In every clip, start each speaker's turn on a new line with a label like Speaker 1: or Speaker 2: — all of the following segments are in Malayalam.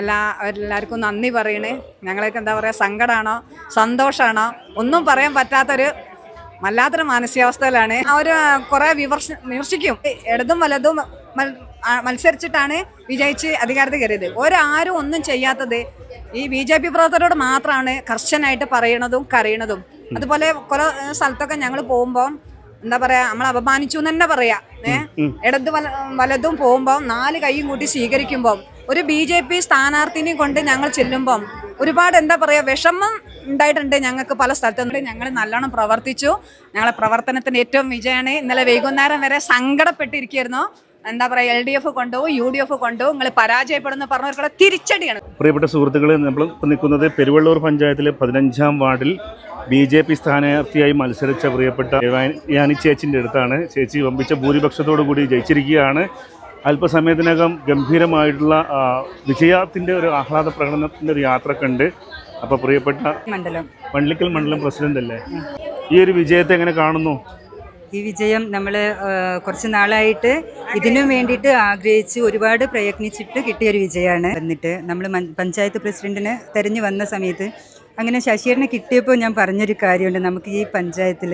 Speaker 1: എല്ലാ എല്ലാവർക്കും നന്ദി പറയണേ. ഞങ്ങളൊക്കെ എന്താ പറയുക സങ്കടമാണോ സന്തോഷമാണോ ഒന്നും പറയാൻ പറ്റാത്തൊരു വല്ലാത്തൊരു മാനസികാവസ്ഥയിലാണ്. അവർ കുറേ വിമർശ വിമർശിക്കും. ഇടതും വലതും മത്സരിച്ചിട്ടാണ് വിജയിച്ച് അധികാരത്തിൽ കയറിയത്. ഒരാരും ഒന്നും ചെയ്യാത്തത് ഈ ബി ജെ പി പ്രവർത്തകരോട് മാത്രമാണ് കർശനായിട്ട് പറയണതും കരയണതും. അതുപോലെ കുറെ സ്ഥലത്തൊക്കെ ഞങ്ങൾ പോകുമ്പോൾ എന്താ പറയുക നമ്മൾ അപമാനിച്ചു എന്ന് തന്നെ പറയാ. ഇടത് വല വലതും പോകുമ്പോൾ നാല് കൈയും കൂട്ടി സ്വീകരിക്കുമ്പോൾ ഒരു ബി ജെ പി സ്ഥാനാർത്ഥിനെ കൊണ്ട് ഞങ്ങൾ ചെല്ലുമ്പം ഒരുപാട് എന്താ പറയുക വിഷമം ഉണ്ടായിട്ടുണ്ട് ഞങ്ങൾക്ക് പല സ്ഥലത്തുണ്ട് ഞങ്ങൾ നല്ലോണം പ്രവർത്തിച്ചു. ഞങ്ങളെ പ്രവർത്തനത്തിന്റെ ഏറ്റവും വിജയമാണ്. ഇന്നലെ വൈകുന്നേരം വരെ സങ്കടപ്പെട്ടിരിക്കുന്നു എന്താ പറയാ എൽ ഡി എഫ് കൊണ്ടുപോകും യു ഡി എഫ് കൊണ്ടുപോകും നിങ്ങൾ പരാജയപ്പെടുന്ന പറഞ്ഞവർക്കുള്ള തിരിച്ചടിയാണ്.
Speaker 2: പ്രിയപ്പെട്ട സുഹൃത്തുക്കളെ നമ്മൾ ഇപ്പോൾ നിൽക്കുന്നത് പെരുവള്ളൂർ പഞ്ചായത്തിലെ പതിനഞ്ചാം വാർഡിൽ ബി ജെ പി സ്ഥാനാർത്ഥിയായി മത്സരിച്ച പ്രിയപ്പെട്ട യാനി ചേച്ചിന്റെ അടുത്താണ്. ചേച്ചി വമ്പിച്ച ഭൂരിപക്ഷത്തോടു കൂടി ജയിച്ചിരിക്കുകയാണ്. അല്പസമയത്തിനകം ഗംഭീരമായിട്ടുള്ള വിജയത്തിന്റെ വിജയത്തിന്റെ ഒരു ആഹ്ലാദ പ്രകടനത്തിന്റെ ഒരു യാത്രക്കുണ്ട്. അപ്പോൾ പ്രിയപ്പെട്ട
Speaker 3: മണ്ഡലം.
Speaker 2: പള്ളിക്കൽ മണ്ഡലം പ്രസിഡന്റ് അല്ലേ? ഈ ഒരു വിജയത്തെ എങ്ങനെ കാണുന്നു?
Speaker 3: ഈ വിജയം നമ്മൾ കുറച്ച് നാളായിട്ട് ഇതിനു വേണ്ടിയിട്ട് ആഗ്രഹിച്ച് ഒരുപാട് പ്രയത്നിച്ചിട്ട് കിട്ടിയൊരു വിജയമാണ്. എന്നിട്ട് നമ്മൾ പഞ്ചായത്ത് പ്രസിഡന്റിന് തെരഞ്ഞു വന്ന സമയത്ത് അങ്ങനെ ശശീരനെ കിട്ടിയപ്പോൾ ഞാൻ പറഞ്ഞൊരു കാര്യമുണ്ട്. നമുക്ക് ഈ പഞ്ചായത്തിൽ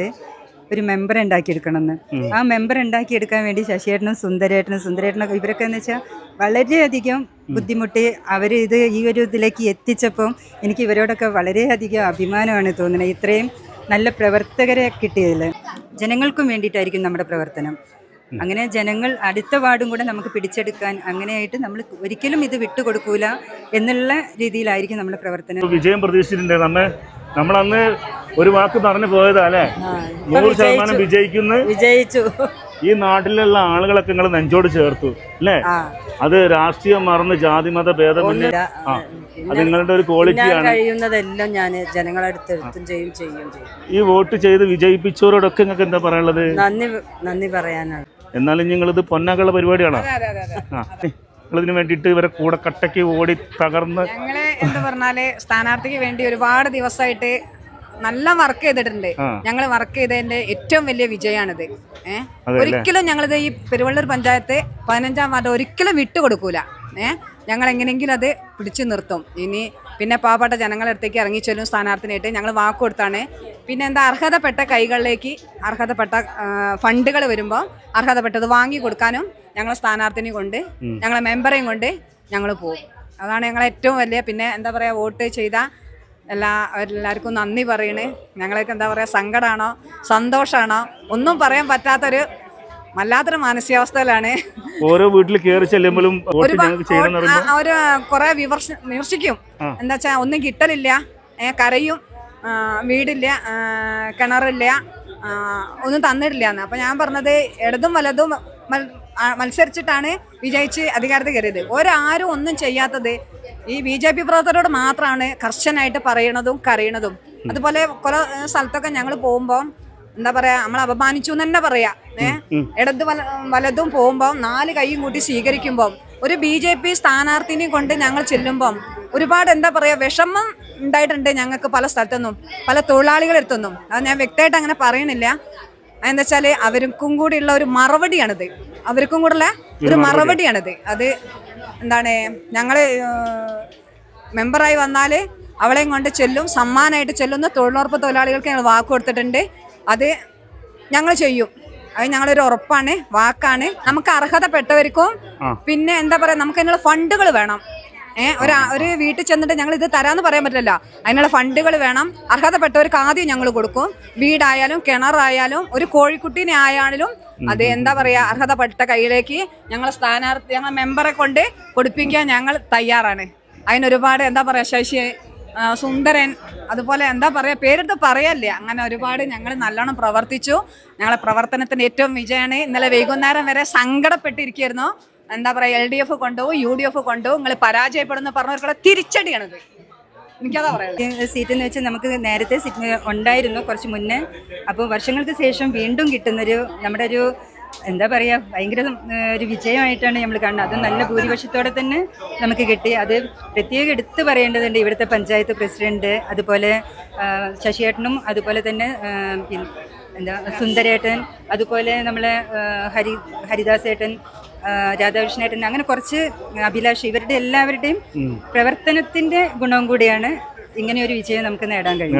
Speaker 3: ഒരു മെമ്പർ ഉണ്ടാക്കിയെടുക്കണമെന്ന്. ആ മെമ്പർ ഉണ്ടാക്കിയെടുക്കാൻ വേണ്ടി ശശിയേട്ടനും സുന്ദരേട്ടനും സുന്ദരേട്ടനൊക്കെ ഇവരൊക്കെ എന്ന് വെച്ചാൽ വളരെയധികം ബുദ്ധിമുട്ടി അവർ ഇത് ഈ ഒരു ഇതിലേക്ക് എത്തിച്ചപ്പം എനിക്ക് ഇവരോടൊക്കെ വളരെയധികം അഭിമാനമാണ് തോന്നുന്നത്. ഇത്രയും നല്ല പ്രവർത്തകരെ കിട്ടിയതിൽ ജനങ്ങൾക്കും വേണ്ടിയിട്ടായിരിക്കും നമ്മുടെ പ്രവർത്തനം. അങ്ങനെ ജനങ്ങൾ അടുത്ത വാർഡും കൂടെ നമുക്ക് പിടിച്ചെടുക്കാൻ അങ്ങനെയായിട്ട് നമ്മൾ ഒരിക്കലും ഇത് വിട്ടുകൊടുക്കൂല എന്നുള്ള രീതിയിലായിരിക്കും നമ്മുടെ പ്രവർത്തനം.
Speaker 2: വിജയം പ്രതീക്ഷിച്ചിട്ടുണ്ട്. നമ്മൾ നമ്മളന്ന് ഒരു വാക്ക് പറഞ്ഞു പോയതാ അല്ലേ? നൂറ് ശതമാനം വിജയിക്കുന്ന.
Speaker 3: വിജയിച്ചു.
Speaker 2: ഈ നാട്ടിലുള്ള ആളുകളൊക്കെ നിങ്ങൾ നെഞ്ചോട് ചേർത്തു അല്ലേ?
Speaker 3: ആ.
Speaker 2: അത് രാഷ്ട്രീയം മറന്ന് ജാതി മത ഭേദമന്യേ ആ. അത് നിങ്ങളുടെ ഒരു ക്വാളിറ്റിയാണ്
Speaker 3: കഴിയുന്നതെല്ലാം ഞാൻ ജനങ്ങളെ എടുത്തും ചെയ്യും ചെയ്യും ചെയ്യും.
Speaker 2: ഈ വോട്ട് ചെയ്ത് വിജയിപ്പിച്ചവരോടൊക്കെ നിങ്ങൾക്ക് എന്താ പറയാനുള്ളത്?
Speaker 3: നന്ദി നന്ദി പറയാനാണ്.
Speaker 2: എന്നാലും നിങ്ങളിത് പൊന്നാക്കുള്ള പരിപാടിയാണോ? ആ. നിങ്ങളിതിന് വേണ്ടിയിട്ട് ഇവരെ കൂടെ കട്ടയ്ക്ക് ഓടി തകർന്ന്
Speaker 1: ഞങ്ങൾ എന്താ പറഞ്ഞാൽ സ്ഥാനാർത്ഥിക്ക് വേണ്ടി ഒരുപാട് ദിവസമായിട്ട് നല്ല വർക്ക് ചെയ്തിട്ടുണ്ട്. ഞങ്ങൾ വർക്ക് ചെയ്തതിന്റെ ഏറ്റവും വലിയ വിജയമാണിത്. ഏഹ് ഒരിക്കലും ഞങ്ങളിത് ഈ പെരുവള്ളൂർ പഞ്ചായത്ത് പതിനഞ്ചാം വാർഡ് ഒരിക്കലും വിട്ടുകൊടുക്കൂല. ഏഹ് ഞങ്ങൾ എങ്ങനെയെങ്കിലും അത് പിടിച്ചു നിർത്തും. ഇനി പിന്നെ പാവപ്പെട്ട ജനങ്ങളുടെ അടുത്തേക്ക് ഇറങ്ങിച്ചെല്ലും സ്ഥാനാർത്ഥിനായിട്ട് ഞങ്ങൾ വാക്ക് കൊടുത്താണ്. പിന്നെ എന്താ അർഹതപ്പെട്ട കൈകളിലേക്ക് അർഹതപ്പെട്ട ഫണ്ടുകൾ വരുമ്പോൾ അർഹതപ്പെട്ടത് വാങ്ങി കൊടുക്കാനും ഞങ്ങളെ സ്ഥാനാർത്ഥിനെ കൊണ്ട് ഞങ്ങളെ മെമ്പറേയും കൊണ്ട് ഞങ്ങൾ പോകും അതാണ് ഞങ്ങളെ ഏറ്റവും വലിയ പിന്നെ എന്താ പറയുക വോട്ട് ചെയ്ത എല്ലാ എല്ലാവർക്കും നന്ദി പറയണേ. ഞങ്ങളൊക്കെ എന്താ പറയുക സങ്കടമാണോ സന്തോഷമാണോ ഒന്നും പറയാൻ പറ്റാത്തൊരു വല്ലാത്തൊരു മാനസികാവസ്ഥയിലാണ്.
Speaker 2: ഓരോ വീട്ടിൽ കയറി ചെല്ലുമ്പോഴും
Speaker 1: ഒരു കുറെ വിമർശ വിമർശിക്കും. എന്താ വെച്ചാൽ ഒന്നും കിട്ടലില്ല. കരയും. വീടില്ല. കിണറില്ല. ഒന്നും തന്നിട്ടില്ല എന്ന്. അപ്പം ഞാൻ പറഞ്ഞത് ഇടതും വലതും മത്സരിച്ചിട്ടാണ് വിജയിച്ച് അധികാരത്തിൽ കയറിയത്. ഒരാരും ഒന്നും ചെയ്യാത്തത് ഈ ബി ജെ പി പ്രവർത്തകരോട് മാത്രമാണ് കർശനായിട്ട് പറയണതും കരയണതും. അതുപോലെ കുറെ സ്ഥലത്തൊക്കെ ഞങ്ങൾ പോകുമ്പോൾ എന്താ പറയാ നമ്മൾ അപമാനിച്ചു എന്ന് തന്നെ പറയാ. ഏഹ് ഇടത് വല വലതും പോകുമ്പോൾ നാല് കൈയും കൂട്ടി സ്വീകരിക്കുമ്പോൾ ഒരു ബി ജെ പി സ്ഥാനാർത്ഥിനെ കൊണ്ട് ഞങ്ങൾ ചെല്ലുമ്പം ഒരുപാട് എന്താ പറയാ വിഷമം ഉണ്ടായിട്ടുണ്ട് ഞങ്ങൾക്ക് പല സ്ഥലത്തുനിന്നും പല തൊഴിലാളികളെടുത്തുനിന്നും. അത് ഞാൻ വ്യക്തമായിട്ട് അങ്ങനെ പറയണില്ല. എന്താ വെച്ചാൽ അവർക്കും കൂടിയുള്ള ഒരു മറുപടിയാണിത്. അവർക്കും കൂടെയുള്ള ഒരു മറുപടിയാണത്. അത് എന്താണ് ഞങ്ങൾ മെമ്പറായി വന്നാൽ അവളെയും കൊണ്ട് ചെല്ലും സമ്മാനമായിട്ട് ചെല്ലുന്ന തൊഴിലുറപ്പ് തൊഴിലാളികൾക്ക് ഞങ്ങൾ വാക്ക് കൊടുത്തിട്ടുണ്ട്. അത് ഞങ്ങൾ ചെയ്യും. അത് ഞങ്ങളൊരു ഉറപ്പാണ് വാക്കാണ്. നമുക്ക് അർഹതപ്പെട്ടവർക്കും പിന്നെ എന്താ പറയാ നമുക്ക് അതിനുള്ള ഫണ്ടുകൾ വേണം. ഏഹ് ഒരു ഒരു വീട്ടിൽ ചെന്നിട്ട് ഞങ്ങൾ ഇത് തരാന്ന് പറയാൻ പറ്റില്ല അതിനുള്ള ഫണ്ടുകൾ വേണം. അർഹതപ്പെട്ടവർക്ക് ആദ്യം ഞങ്ങൾ കൊടുക്കും. വീടായാലും കിണറായാലും ഒരു കോഴിക്കുട്ടീനെ ആയാലും അത് എന്താ പറയാ അർഹതപ്പെട്ട കയ്യിലേക്ക് ഞങ്ങൾ സ്ഥാനാർത്ഥി ഞങ്ങൾ മെമ്പറെ കൊണ്ട് കൊടുപ്പിക്കാൻ ഞങ്ങൾ തയ്യാറാണ്. അതിനൊരുപാട് എന്താ പറയാ ശശി സുന്ദരൻ അതുപോലെ എന്താ പറയാ പേരെടുത്ത് പറയല്ലേ. അങ്ങനെ ഒരുപാട് ഞങ്ങൾ നല്ലോണം പ്രവർത്തിച്ചു. ഞങ്ങളെ പ്രവർത്തനത്തിന് ഏറ്റവും വിജയമാണ്. ഇന്നലെ വൈകുന്നേരം വരെ സങ്കടപ്പെട്ടിരിക്കുന്നു എന്താ പറയാ എൽ ഡി എഫ് കൊണ്ടുപോകും യു ഡി എഫ് കൊണ്ടുപോകും നിങ്ങൾ പരാജയപ്പെടുന്ന പറഞ്ഞവർക്കുള്ള തിരിച്ചടിയാണിത്. എനിക്കതാ പറയുക
Speaker 3: സീറ്റ് എന്ന് വെച്ചാൽ നമുക്ക് നേരത്തെ സീറ്റ് ഉണ്ടായിരുന്നു കുറച്ച് മുന്നേ. അപ്പോൾ വർഷങ്ങൾക്ക് ശേഷം വീണ്ടും കിട്ടുന്നൊരു നമ്മുടെ ഒരു എന്താ പറയുക ഭയങ്കര ഒരു വിജയമായിട്ടാണ് നമ്മൾ കാണുന്നത്. അത് നല്ല ഭൂരിപക്ഷത്തോടെ തന്നെ നമുക്ക് കിട്ടി. അത് പ്രത്യേകം എടുത്തു പറയേണ്ടതുണ്ട് ഇവിടുത്തെ പഞ്ചായത്ത് പ്രസിഡന്റ് അതുപോലെ ശശിയേട്ടനും അതുപോലെ തന്നെ എന്താ സുന്ദരേട്ടൻ അതുപോലെ നമ്മളെ ഹരി ഹരിദാസേട്ടൻ രാധാകൃഷ്ണേട്ടൻ അങ്ങനെ കുറച്ച് അഭിലാഷ് ഇവരുടെ എല്ലാവരുടെയും പ്രവർത്തനത്തിന്റെ ഗുണവും കൂടിയാണ് ഇങ്ങനെ ഒരു വിജയം നമുക്ക് നേടാൻ കഴിയും